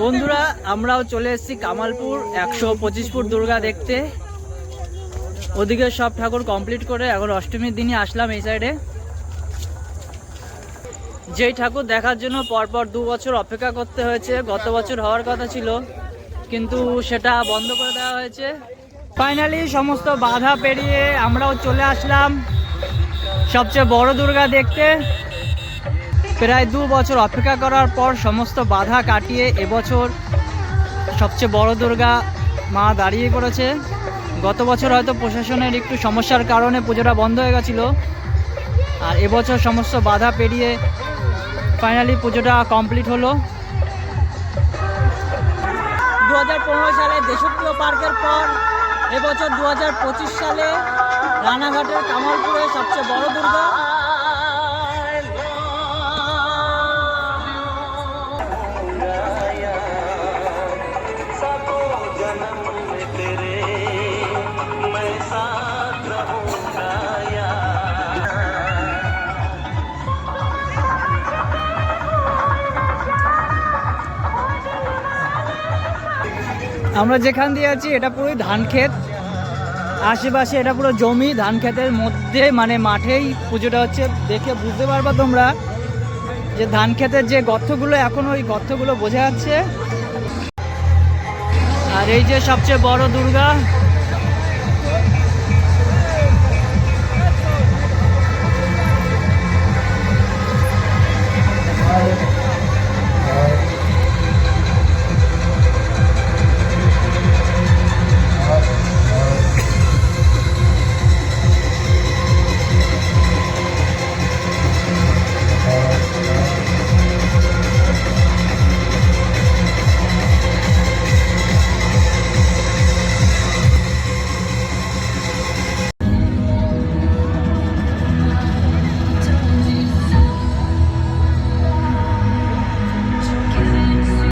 বন্ধুরা, আমরাও চলে এসেছি কামালপুর, একশো পঁচিশ ফুট দুর্গা দেখতে। ওদিকে সব ঠাকুর কমপ্লিট করে এখন অষ্টমীর দিনই আসলাম এই সাইডে যেই ঠাকুর দেখার জন্য পরপর দু বছর অপেক্ষা করতে হয়েছে, গত বছর হওয়ার কথা ছিল, কিন্তু সেটা বন্ধ করে দেওয়া হয়েছে। ফাইনালি সমস্ত বাধা পেরিয়ে আমরাও চলে আসলাম। সবচেয়ে বড় দুর্গা দেখতে। প্রায় দু বছর অপেক্ষা করার পর সমস্ত বাধা কাটিয়ে এবছর সবচেয়ে বড় দুর্গা মা দাঁড়িয়ে পড়েছে। গত বছর হয়তো প্রশাসনের একটু সমস্যার কারণে পুজোটা বন্ধ হয়ে গেছিল। আর এবছর সমস্ত বাধা পেরিয়ে ফাইনালি পুজোটা কমপ্লিট হলো। দু হাজার পনেরো সালে দেশপ্রিয় পার্কের পর এবছর দু হাজার পঁচিশ সালে রানাঘাটের কামালপুরে সবচেয়ে বড় দুর্গা আমরা যেখান দিয়ে আছি, এটা পুরো ধান ক্ষেত। আশেপাশে এটা পুরো জমি, ধান ক্ষেতের মধ্যে মানে মাঠেই পুজোটা হচ্ছে। দেখে বুঝতে পারবা তোমরা যে ধান ক্ষেতের যে গর্তগুলো, এখন ওই গর্তগুলো বোঝা যাচ্ছে। আর এই যে সবচেয়ে বড় দুর্গা